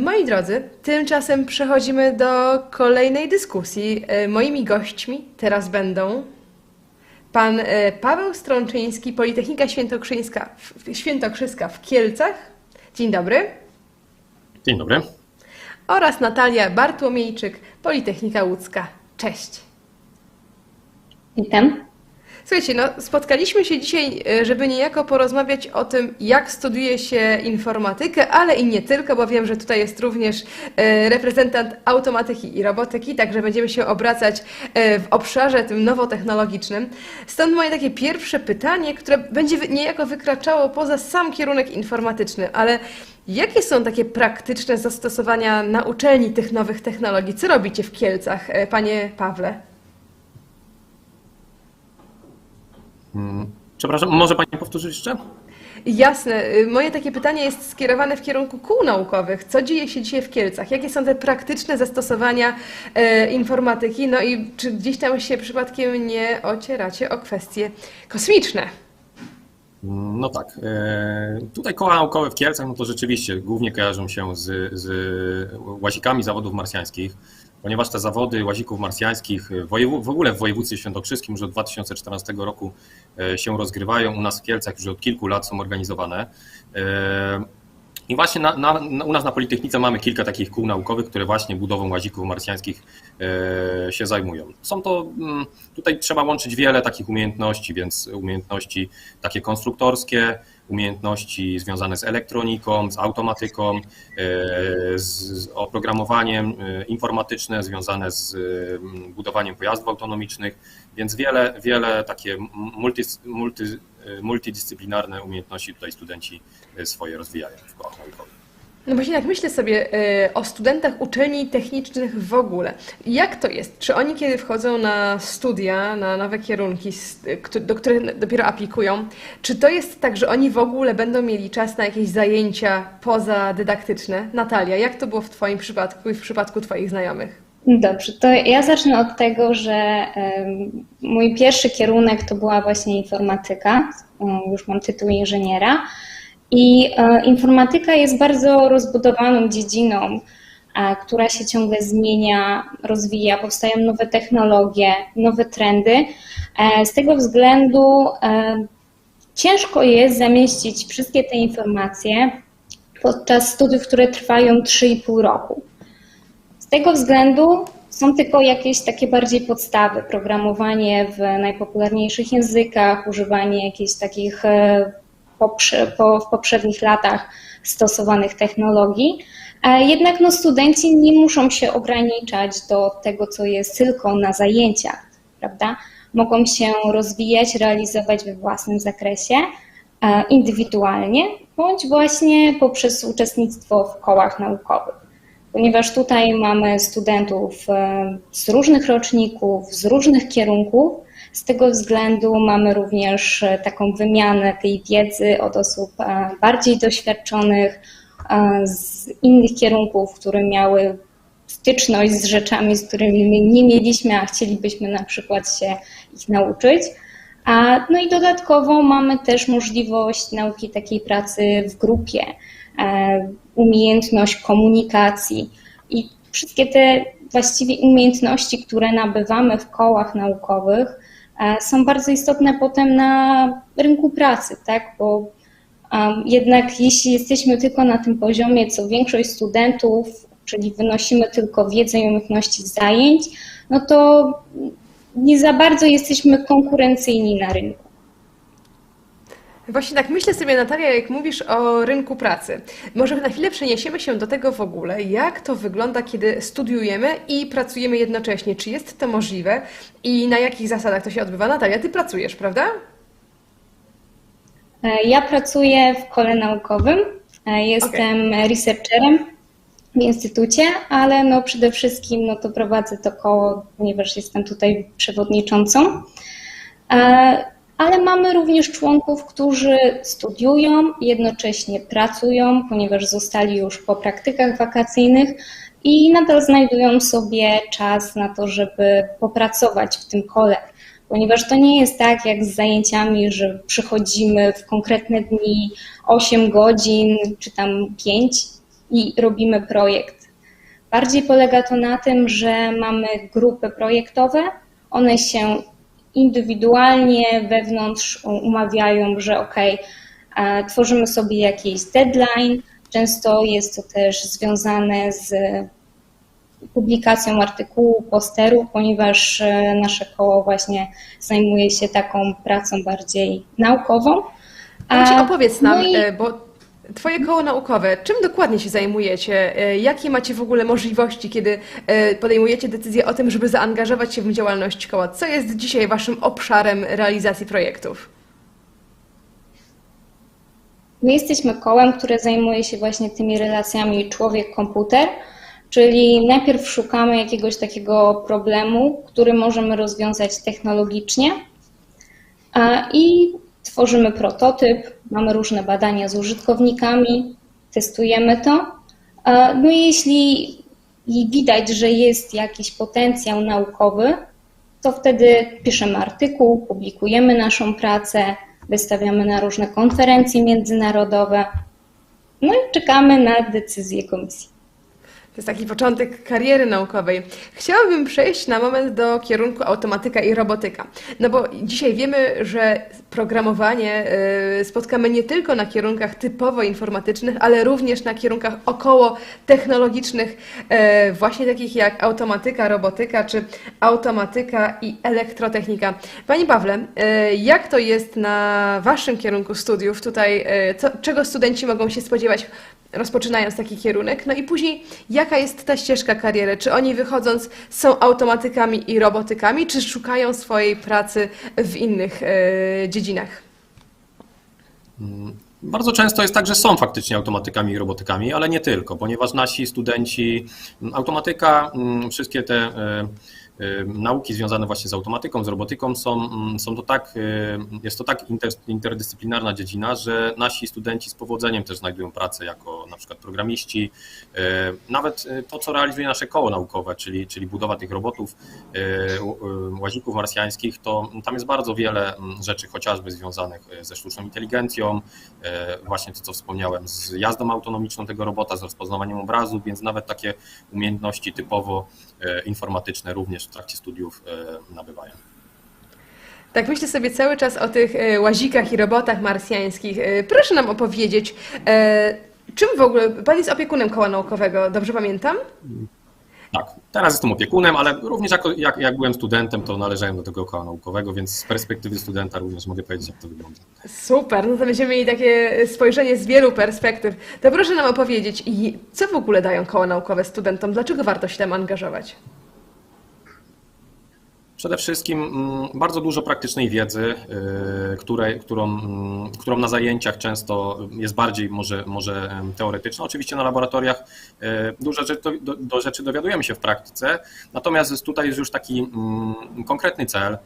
Moi drodzy, tymczasem przechodzimy do kolejnej dyskusji. E, Moimi gośćmi teraz będą pan e, Paweł Strączyński, Politechnika Świętokrzyska, w- Świętokrzyska w Kielcach. Dzień dobry. Dzień dobry. Oraz Natalia Bartłomiejczyk, Politechnika Łódzka. Cześć. Witam. Słuchajcie, no spotkaliśmy się dzisiaj, e, żeby niejako porozmawiać o tym, jak studiuje się informatykę, ale i nie tylko, bo wiem, że tutaj jest również e, reprezentant automatyki i robotyki, także będziemy się obracać e, w obszarze tym nowotechnologicznym. Stąd moje takie pierwsze pytanie, które będzie niejako wykraczało poza sam kierunek informatyczny, ale jakie są takie praktyczne zastosowania na uczelni tych nowych technologii? Co robicie w Kielcach, panie Pawle? Przepraszam, może Pani powtórzyć jeszcze? Jasne. Y, Moje takie pytanie jest skierowane w kierunku kół naukowych. Co dzieje się dzisiaj w Kielcach? Jakie są te praktyczne zastosowania e, informatyki? No i czy gdzieś tam się przypadkiem nie ocieracie o kwestie kosmiczne? No tak. e, Tutaj koła naukowe w Kielcach, no to rzeczywiście głównie kojarzą się z, z łazikami zawodów marsjańskich, ponieważ te zawody łazików marsjańskich wojew- w ogóle w województwie świętokrzyskim już od 2014 roku e, się rozgrywają. U nas w Kielcach już od kilku lat są organizowane. E, I właśnie na, na, u nas na Politechnice mamy kilka takich kół naukowych, które właśnie budową łazików marsjańskich się zajmują. Są to, mm, tutaj trzeba łączyć wiele takich umiejętności, więc umiejętności takie konstruktorskie, umiejętności związane z elektroniką, z automatyką, e, z, oprogramowaniem e, informatyczne związane z mm, budowaniem pojazdów autonomicznych, więc wiele, wiele takie multi, multi, e, multidyscyplinarne umiejętności tutaj studenci e, swoje rozwijają w kołach naukowych. No właśnie tak myślę sobie e, o studentach uczelni technicznych w ogóle. Jak to jest? Czy oni kiedy wchodzą na studia, na nowe kierunki, do których dopiero aplikują, czy to jest tak, że oni w ogóle będą mieli czas na jakieś zajęcia pozadydaktyczne? Natalia, jak to było w Twoim przypadku i w przypadku Twoich znajomych? Dobrze, to ja zacznę od tego, że mój pierwszy kierunek to była właśnie informatyka. Um, Już mam tytuł inżyniera. I e, informatyka jest bardzo rozbudowaną dziedziną, e, która się ciągle zmienia, rozwija, powstają nowe technologie, nowe trendy. E, Z tego względu ciężko jest zamieścić wszystkie te informacje podczas studiów, które trwają 3,5 roku. Z tego względu są tylko jakieś takie bardziej podstawy, programowanie w najpopularniejszych językach, używanie jakichś takich poprze, po, w poprzednich latach stosowanych technologii. E, Jednak no, studenci nie muszą się ograniczać do tego, co jest tylko na zajęciach, prawda? Mogą się rozwijać, realizować we własnym zakresie, e, indywidualnie, bądź właśnie poprzez uczestnictwo w kołach naukowych ponieważ tutaj mamy studentów e, z różnych roczników, z różnych kierunków. Z tego względu mamy również e, taką wymianę tej wiedzy od osób e, bardziej doświadczonych, e, z innych kierunków, które miały styczność z rzeczami, z którymi my nie mieliśmy, a chcielibyśmy na przykład się ich nauczyć. A, no i dodatkowo mamy też możliwość nauki takiej pracy w grupie, umiejętność komunikacji i wszystkie te właściwie umiejętności, które nabywamy w kołach naukowych, są bardzo istotne potem na rynku pracy, tak? Bo jednak jeśli jesteśmy tylko na tym poziomie, co większość studentów, czyli wynosimy tylko wiedzę i umiejętności z zajęć, no to nie za bardzo jesteśmy konkurencyjni na rynku. Właśnie tak myślę sobie, Natalia, jak mówisz o rynku pracy. Może na chwilę przeniesiemy się do tego w ogóle, jak to wygląda, kiedy studiujemy i pracujemy jednocześnie. Czy jest to możliwe i na jakich zasadach to się odbywa? Natalia, ty pracujesz, prawda? E, Ja pracuję w kole naukowym. E, Jestem researcherem w instytucie, ale no przede wszystkim no to prowadzę to koło, ponieważ jestem tutaj przewodniczącą. Ale mamy również członków, którzy studiują, jednocześnie pracują, ponieważ zostali już po praktykach wakacyjnych i nadal znajdują sobie czas na to, żeby popracować w tym kole ponieważ to nie jest tak jak z zajęciami, że przychodzimy w konkretne dni 8 godzin czy tam 5, i robimy projekt. Bardziej polega to na tym, że mamy grupy projektowe, one się indywidualnie wewnątrz umawiają, że ok, tworzymy sobie jakiś deadline. Często jest to też związane z publikacją artykułu, posteru, ponieważ e, nasze koło właśnie zajmuje się taką pracą bardziej naukową. A- opowiedz nam, no i- e, bo Twoje koło naukowe, czym dokładnie się zajmujecie? E, Jakie macie w ogóle możliwości, kiedy e, podejmujecie decyzję o tym, żeby zaangażować się w działalność koła? Co jest dzisiaj Waszym obszarem realizacji projektów? My jesteśmy kołem, które zajmuje się właśnie tymi relacjami człowiek-komputer, czyli najpierw szukamy jakiegoś takiego problemu, który możemy rozwiązać technologicznie i tworzymy prototyp, mamy różne badania z użytkownikami, testujemy to. A, No i jeśli widać, że jest jakiś potencjał naukowy, to wtedy piszemy artykuł, publikujemy naszą pracę, wystawiamy na różne konferencje międzynarodowe, no i czekamy na decyzję komisji. To jest taki początek kariery naukowej. Chciałabym przejść na moment do kierunku automatyka i robotyka. No bo dzisiaj wiemy, że programowanie y, spotkamy nie tylko na kierunkach typowo informatycznych, ale również na kierunkach około technologicznych, y, właśnie takich jak automatyka, robotyka czy automatyka i elektrotechnika. Pani Pawle, y, jak to jest na Waszym kierunku studiów? Tutaj, co, czego studenci mogą się spodziewać rozpoczynając taki kierunek. No i później, jaka jest ta ścieżka kariery? Czy oni wychodząc są automatykami i robotykami, czy szukają swojej pracy w innych e, dziedzinach? Bardzo często jest tak, że są faktycznie automatykami i robotykami, ale nie tylko, ponieważ nasi studenci, automatyka, mm, wszystkie te e, nauki związane właśnie z automatyką, z robotyką są, mm, są to tak, jest to tak inter, interdyscyplinarna dziedzina, że nasi studenci z powodzeniem też znajdują pracę jako na przykład programiści. Nawet e, to, co realizuje nasze koło naukowe, czyli, czyli budowa tych robotów, e, łazików marsjańskich, to tam jest bardzo wiele mm, rzeczy chociażby związanych e, ze sztuczną inteligencją, właśnie to, co wspomniałem, z jazdą autonomiczną tego robota, z rozpoznawaniem obrazu, więc nawet takie umiejętności typowo informatyczne również trakcie studiów e, nabywają. Tak myślę sobie cały czas o tych e, łazikach i robotach marsjańskich. E, Proszę nam opowiedzieć, czym w ogóle, Pan jest opiekunem koła naukowego, dobrze pamiętam? Tak, teraz jestem opiekunem, ale również jako, jak, jak byłem studentem, to należałem do tego koła naukowego, więc z perspektywy studenta również mogę powiedzieć, jak to wygląda. Super, no to będziemy mieli takie spojrzenie z wielu perspektyw. To proszę nam opowiedzieć, i co w ogóle dają koła naukowe studentom? Dlaczego warto się tam angażować? Przede wszystkim mm, bardzo dużo praktycznej wiedzy, y, której, którą, mm, którą na zajęciach często jest bardziej może, może teoretyczna. Oczywiście na laboratoriach y, dużo rzeczy, do, do, rzeczy dowiadujemy się w praktyce, natomiast tutaj jest już taki mm, konkretny cel,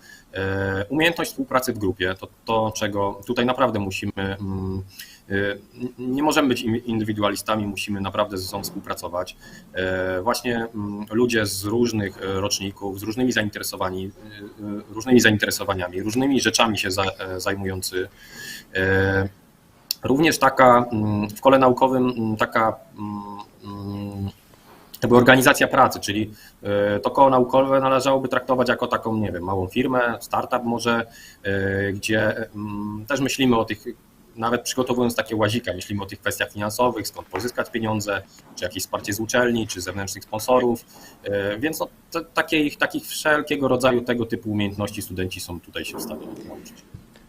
umiejętność współpracy w grupie, to, to czego tutaj naprawdę musimy mm, y, nie możemy być in- indywidualistami, musimy naprawdę ze sobą współpracować. E, Właśnie mm, ludzie z różnych e, roczników, z różnymi zainteresowani, e, e, różnymi zainteresowaniami, różnymi rzeczami się za- e, zajmujący. E, Również taka mm, w kole naukowym taka jakby organizacja pracy, czyli e, to koło naukowe należałoby traktować jako taką, nie wiem, małą firmę, startup może, e, gdzie mm, też myślimy o tych, nawet przygotowując takie łazika, myślimy o tych kwestiach finansowych, skąd pozyskać pieniądze, czy jakieś wsparcie z uczelni, czy zewnętrznych sponsorów, E, więc no, takich, takich wszelkiego rodzaju tego typu umiejętności studenci są tutaj się w stanie nauczyć.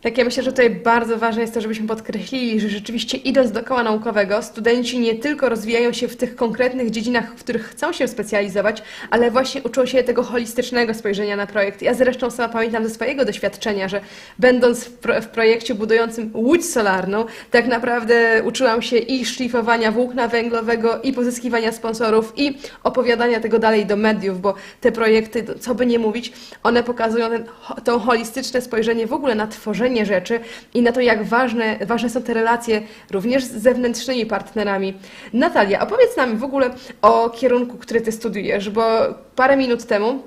Tak, ja myślę, że tutaj bardzo ważne jest to, żebyśmy podkreślili, że rzeczywiście idąc do koła naukowego, studenci nie tylko rozwijają się w tych konkretnych dziedzinach, w których chcą się specjalizować, ale właśnie uczą się tego holistycznego spojrzenia na projekt. Ja zresztą sama pamiętam ze swojego doświadczenia, że będąc w, pro, w projekcie budującym łódź solarną, tak naprawdę uczyłam się i szlifowania włókna węglowego, i pozyskiwania sponsorów, i opowiadania tego dalej do mediów, bo te projekty, co by nie mówić, one pokazują ten, to holistyczne spojrzenie w ogóle na tworzenie rzeczy i na to, jak ważne, ważne są te relacje również z zewnętrznymi partnerami. Natalia, opowiedz nam w ogóle o kierunku, który ty studiujesz, bo parę minut temu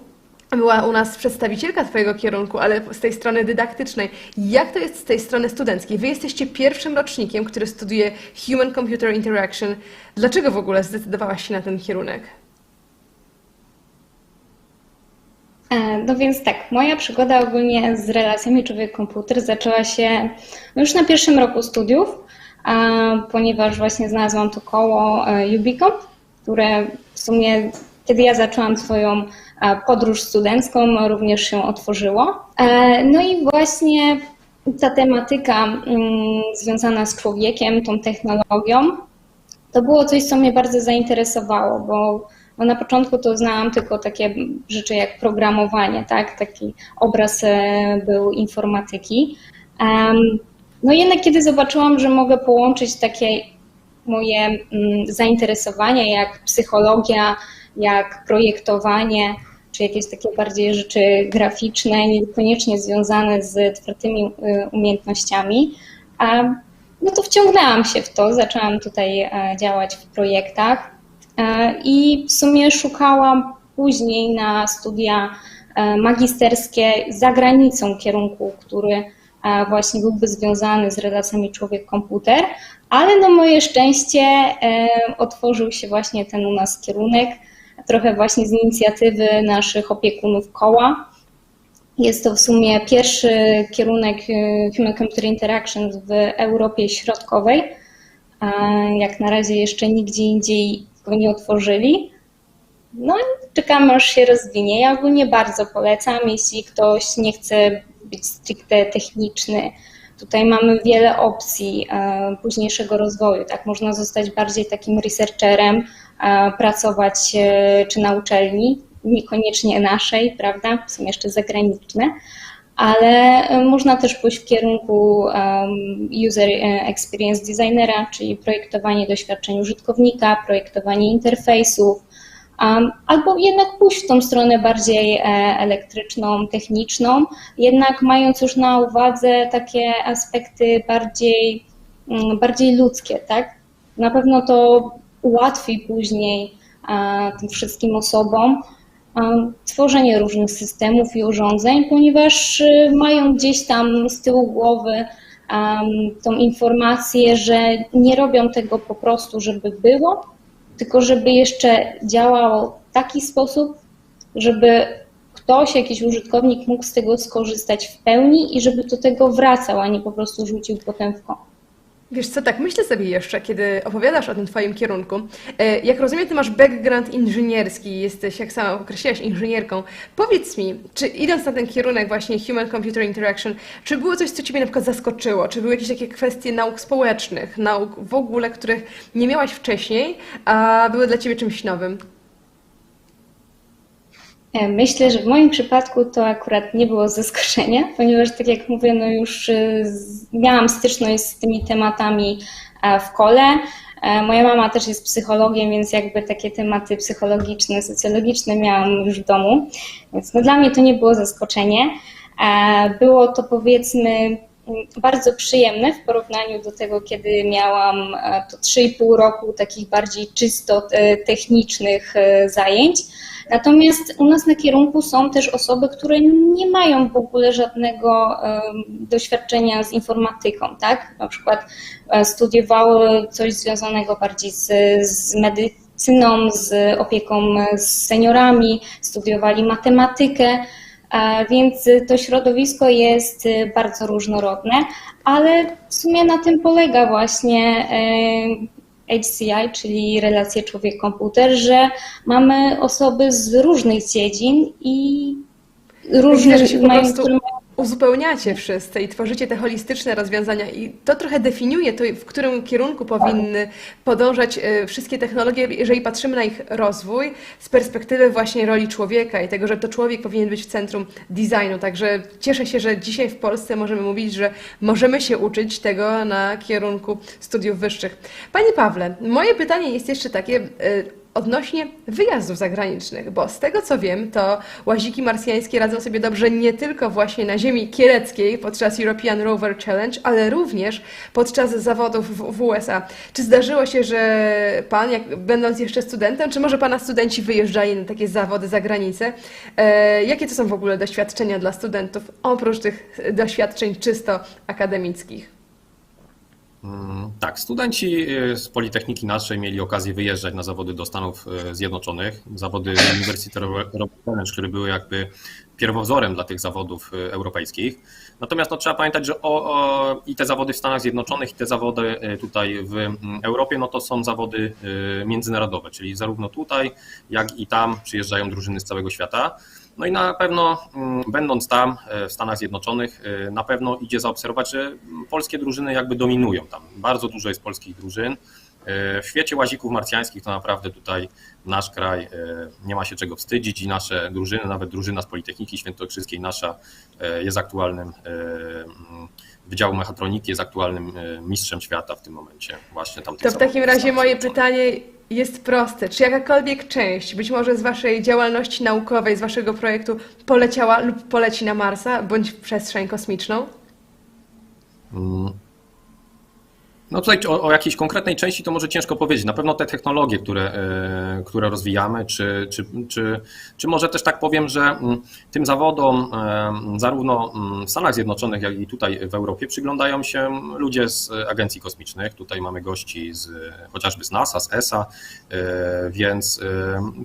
była u nas przedstawicielka Twojego kierunku, ale z tej strony dydaktycznej. Jak to jest z tej strony studenckiej? Wy jesteście pierwszym rocznikiem, który studiuje Human Computer Interaction. Dlaczego w ogóle zdecydowałaś się na ten kierunek? E, No więc tak, moja przygoda ogólnie z relacjami człowiek-komputer zaczęła się już na pierwszym roku studiów, ponieważ właśnie znalazłam to koło e, Ubicom, które w sumie, kiedy ja zaczęłam swoją e, podróż studencką, również się otworzyło. E, No i właśnie ta tematyka mm, związana z człowiekiem, tą technologią, to było coś, co mnie bardzo zainteresowało, bo bo na początku to znałam tylko takie rzeczy jak programowanie, tak? Taki obraz e, był informatyki. No jednak kiedy zobaczyłam, że mogę połączyć takie moje mm, zainteresowania jak psychologia, jak projektowanie, czy jakieś takie bardziej rzeczy graficzne, niekoniecznie związane z twardymi y, umiejętnościami, no to wciągnęłam się w to, zaczęłam tutaj e, działać w projektach. E, I w sumie szukałam później na studia e, magisterskie za granicą kierunku, który e, właśnie byłby związany z relacjami człowiek-komputer, ale na moje szczęście otworzył się właśnie ten u nas kierunek, trochę właśnie z inicjatywy naszych opiekunów koła. Jest to w sumie pierwszy kierunek Human Computer Interaction w Europie Środkowej. Jak na razie jeszcze nigdzie indziej nie otworzyli. No i czekamy aż się rozwinie. Ja ogólnie bardzo polecam, jeśli ktoś nie chce być stricte techniczny. Tutaj mamy wiele opcji e, późniejszego rozwoju. Tak, można zostać bardziej takim researcherem, e, pracować e, czy na uczelni, niekoniecznie naszej, prawda? Są jeszcze zagraniczne, ale można też pójść w kierunku user experience designera, czyli projektowanie doświadczeń użytkownika, projektowanie interfejsów, albo jednak pójść w tą stronę bardziej e, elektryczną, techniczną, jednak mając już na uwadze takie aspekty bardziej, mm, bardziej ludzkie, tak? Na pewno to ułatwi później tym wszystkim osobom tworzenie różnych systemów i urządzeń, ponieważ y, mają gdzieś tam z tyłu głowy tą informację, że nie robią tego po prostu, żeby było, tylko żeby jeszcze działało w taki sposób, żeby ktoś, jakiś użytkownik mógł z tego skorzystać w pełni i żeby do tego wracał, a nie po prostu rzucił potem w kąt. Wiesz co, tak myślę sobie jeszcze, kiedy opowiadasz o tym Twoim kierunku. E, Jak rozumiem, Ty masz background inżynierski, jesteś, jak sama określiłaś, inżynierką. Powiedz mi, czy idąc na ten kierunek właśnie Human Computer Interaction, czy było coś, co Ciebie na przykład zaskoczyło? Czy były jakieś takie kwestie nauk społecznych, nauk w ogóle, których nie miałaś wcześniej, a były dla Ciebie czymś nowym? E, Myślę, że w moim przypadku to akurat nie było zaskoczenia, ponieważ tak jak mówię, no już y, miałam styczność z tymi tematami e, w kole. E, Moja mama też jest psychologiem, więc jakby takie tematy psychologiczne, socjologiczne miałam już w domu, więc no dla mnie to nie było zaskoczenie. Było to powiedzmy mm, bardzo przyjemne w porównaniu do tego, kiedy miałam to 3,5 roku takich bardziej czysto technicznych zajęć. Natomiast u nas na kierunku są też osoby, które nie mają w ogóle żadnego doświadczenia z informatyką, tak? Na przykład e, studiowały coś związanego bardziej z, z medycyną, z opieką z seniorami, studiowali matematykę, a więc to środowisko jest e, bardzo różnorodne, ale w sumie na tym polega właśnie e, HCI, czyli relacje człowiek-komputer, że mamy osoby z różnych dziedzin i że się po prostu uzupełniacie wszyscy i tworzycie te holistyczne rozwiązania i to trochę definiuje to, w którym kierunku powinny podążać e, wszystkie technologie, jeżeli patrzymy na ich rozwój z perspektywy właśnie roli człowieka i tego, że to człowiek powinien być w centrum designu. Także cieszę się, że dzisiaj w Polsce możemy mówić, że możemy się uczyć tego na kierunku studiów wyższych. Panie Pawle, moje pytanie jest jeszcze takie, e, odnośnie wyjazdów zagranicznych, bo z tego co wiem, to łaziki marsjańskie radzą sobie dobrze nie tylko właśnie na ziemi kieleckiej podczas European Rover Challenge, ale również podczas zawodów w, USA. Czy zdarzyło się, że pan, jak, będąc jeszcze studentem, czy może pana studenci wyjeżdżali na takie zawody za granicę? E, jakie to są w ogóle doświadczenia dla studentów, oprócz tych doświadczeń czysto akademickich? Mm, Tak, studenci y, z Politechniki naszej mieli okazję wyjeżdżać na zawody do Stanów y, Zjednoczonych, zawody University Challenge, które były jakby pierwowzorem dla tych zawodów y, europejskich. Natomiast no, trzeba pamiętać, że o, o, i te zawody w Stanach Zjednoczonych, i te zawody tutaj w mm, Europie, no to są zawody międzynarodowe, czyli zarówno tutaj, jak i tam przyjeżdżają drużyny z całego świata. No i na pewno, mm, będąc tam e, w Stanach Zjednoczonych, e, na pewno idzie zaobserwować, że polskie drużyny jakby dominują tam. Bardzo dużo jest polskich drużyn. E, W świecie łazików marsjańskich to naprawdę tutaj nasz kraj nie ma się czego wstydzić i nasze drużyny, nawet drużyna z Politechniki Świętokrzyskiej nasza jest aktualnym mm, Wydziału Mechatroniki jest aktualnym mistrzem świata w tym momencie. Właśnie tam To w takim razie moje pytanie jest proste. Czy jakakolwiek część, być może z Waszej działalności naukowej, z Waszego projektu, poleciała lub poleci na Marsa bądź w przestrzeń kosmiczną? No tutaj o, o jakiejś konkretnej części to może ciężko powiedzieć. Na pewno te technologie, które, e, które rozwijamy, czy, czy, czy, czy może też tak powiem, że mm, tym zawodom zarówno mm, w Stanach Zjednoczonych, jak i tutaj w Europie przyglądają się ludzie z agencji kosmicznych. Tutaj mamy gości z, chociażby z NASA, z ESA, e, więc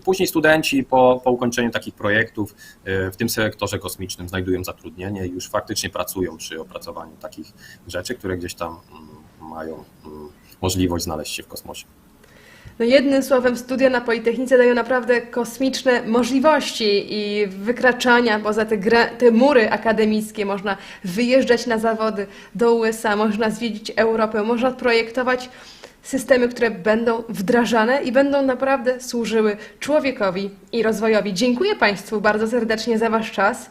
później studenci po, po ukończeniu takich projektów e, w tym sektorze kosmicznym znajdują zatrudnienie i już faktycznie pracują przy opracowaniu takich rzeczy, które gdzieś tam mm, mają mm, możliwość znaleźć się w kosmosie. No jednym słowem, studia na Politechnice dają naprawdę kosmiczne możliwości i wykraczania poza te, te mury akademickie. Można wyjeżdżać na zawody do USA, można zwiedzić Europę, można projektować systemy, które będą wdrażane i będą naprawdę służyły człowiekowi i rozwojowi. Dziękuję Państwu bardzo serdecznie za Wasz czas.